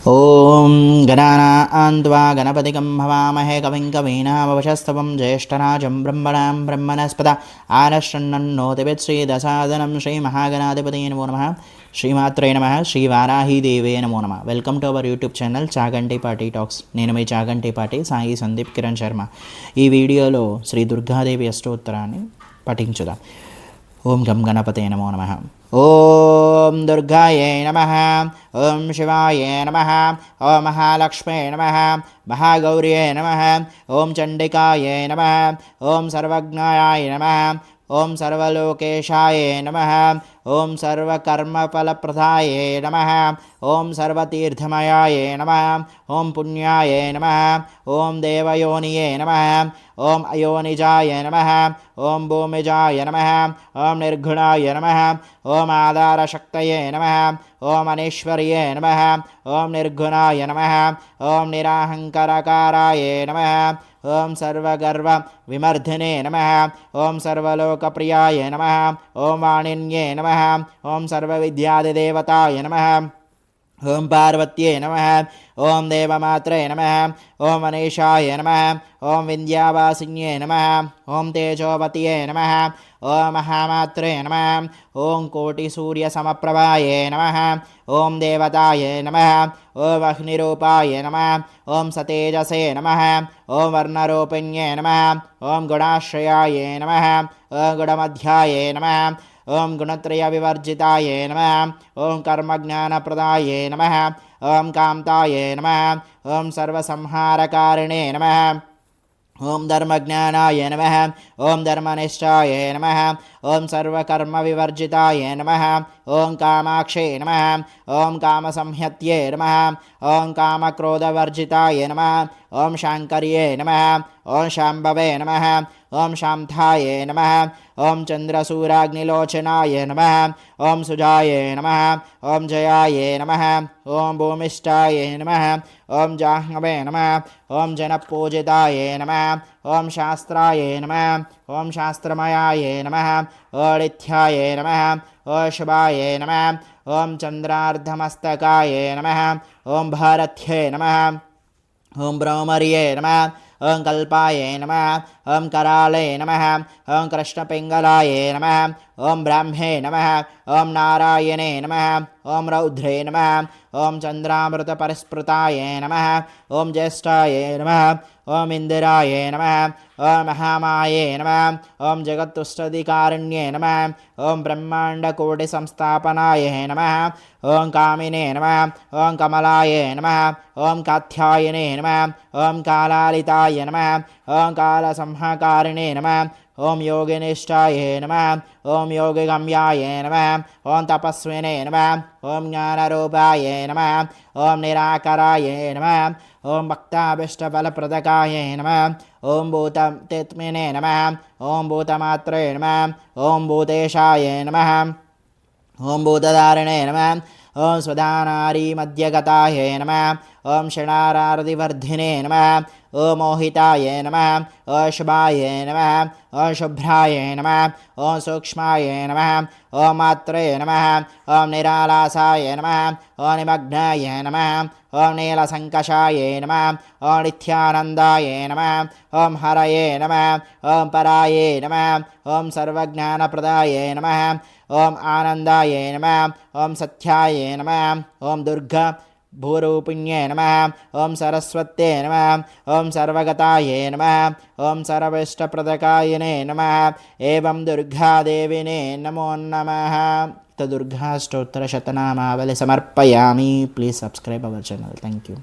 ॐ गणानान्त्वा गणपतिकं भवामहे कविं कवीनामवशस्तवं ज्येष्ठराजं ब्रह्मणां ब्रह्मणस्पद आरश्रन्नोतिवित्श्रीदसादनं श्रीमहागणाधिपतये नमो नमः శ్రీమాత్రే నమ శ్రీ వారాహీదేవే నమో నమ welcome to our YouTube channel Chaganti Party Talks నేను మీ చాగంటి పార్టీ సాయి సందీప్ కిరణ్ శర్మ ఈ వీడియోలో శ్రీ దుర్గాదేవి అష్టోత్తరాన్ని పఠించుదాం ఓం గం గణపతే నమో నమ. ఓం దుర్గాయే నమ. ఓం శివాయే నమ. ఓం మహాలక్ష్మే నమ. మహాగౌర్యే నమ. ఓం చండికాయే నమ. ఓం సర్వజ్ఞాయ నమ. ఓం సర్వలోకేశాయే నమ ఓం సర్వకర్మఫలప్రదాయే నమ ఓం సర్వతీర్థమయాయే నమ ఓం పుణ్యాయే నమ ఓం దేవయోనియే నమ ఓం అయోనిజాయ నమ ఓం భూమిజాయ నమ ఓం నిర్గుణాయ నమ ఓం ఆధారశక్తయే నమ ఓం అనీశ్వర్యే నమ ఓం నిర్గుణాయ నమ ఓం నిరాహంకరకారాయే నమ ॐ सर्वगर्वविमर्धने नमः ॐ सर्वलोकप्रियाय नमः ॐ वाणिन्ये नमः ॐ सर्वविद्यादिदेवताय नमः। ఓం పార్వత్యే నమ ఓం దేవమాత్రే నమ ఓం మనీషాయ నమ ఓం వింధ్యావాసిన్యే నమ ఓం తేజోవతియే నమ ఓం మహామాత్రే నమ ఓం కోటిసూర్యసమప్రభాయే నమ ఓం దేవతాయ నమ ఓం అగ్నిరూపాయ నమ ఓం సతేజసే నమ ఓం వర్ణరూపిణ్యే నమ ఓం గుణాశ్రయాయ నమ ఓం గుణమధ్యాయ నమ ఓం గుణత్రయవివర్జితాయే నమ ఓం కర్మజ్ఞానప్రదాయే నమ ఓం కాంతాయే నమ ఓం సర్వసంహారకారిణే నమ ఓం ధర్మజ్ఞానాయ నమ ఓం ధర్మనిష్టాయ నమ ఓం సర్వకర్మ వివర్జితాయ నమ ఓం కామాక్షే నమ ఓం కామసంహత్యే నమ ఓం కామక్రోధవర్జితాయ నమ ఓం శాంకర్యే నమ ఓం శాంభవే నమ ఓం శాంతాయ నమ ఓం చంద్రసూరాగ్నిలోచనాయ నమ ఓం సుజాయ నమ ఓం జయాయ నమ ఓం భూమిష్టాయ నమ ఓం జాహ్నవే నమ ఓం జనపూజితాయ నమ ఓం శాస్త్రాయ నమ ఓం శాస్త్రమయాయ నమ ఓళిథ్యాయ నమ ఓ శుభాయ నమ ఓం చంద్రార్ధమస్తకాయ నమ ఓం భారథ్యే నమ ఓం బ్రహ్మర్యే నమ ఓం కల్పాయ నమ ఓం కరాళే నమ ఓం కృష్ణపింగళాయ నమ ఓం బ్రాహ్మే నమ ఓం నారాయణే నమ ఓం రౌద్రే నమ ఓం చంద్రామృత చంద్రామృతపరిస్పృతాయ నమ ఓం జ్యేష్ఠాయ నమ ఓం ఇందిరాయ నమ ఓం మహామాయే నమ ఓం జగత్తుష్టధికారణ్యే నమ ఓం బ్రహ్మాండకోటి సంస్థాపనాయ నమ ఓం కామినే నమ ఓం కమలాయ నమ ఓం కాత్యాయనే నమ ఓం కాళాలితాయ నమ ఓం కాళసంహాకారిణే నమ ఓం యోగినిష్టాయ నమ ఓం యోగిగమ్యాయ నమ ఓం తపస్వినే నమ ఓం జ్ఞానరూపాయ నమ ఓం నిరాకరాయ నమ ఓం భక్తాభిష్టఫలప్రదకాయ నమ ఓం భూతతిత్మినే నమ ఓం భూతమాత్రే నమ ఓం భూతేశాయ నమ ఓం భూతధారిణే నమ ఓం స్వదానారీమధ్యగతాయ నమ ॐ शृणारदिवर्धिने नमः ओमोहिताय नमः अशुभाय नमः अशुभ्राय नमः ॐ सूक्ष्माय नमः ॐ मात्रये नमः ॐ निरालासाय नमः ॐ निमग्नाय नमः ॐ नीलसङ्कषाय नमः ॐ नित्यानन्दाय नमः ॐ हरये नमः ॐ पराय नमः ॐ सर्वज्ञानप्रदाय नमः ॐ आनन्दाय नमः ॐ सत्याय नमः ॐ दुर्गा నమ ఓం దుర్గా భూరూపిణ్యే నమ ఓం సరస్వత్యే నమ ఓం సర్వగతాయే నమ ఓం సర్వేష్టప్రదకాయనే నమ ఏం దుర్గాదేవినే నమో నమ దుర్గాష్టోత్తరశతనామావళి సమర్పయామి please subscribe our channel thank you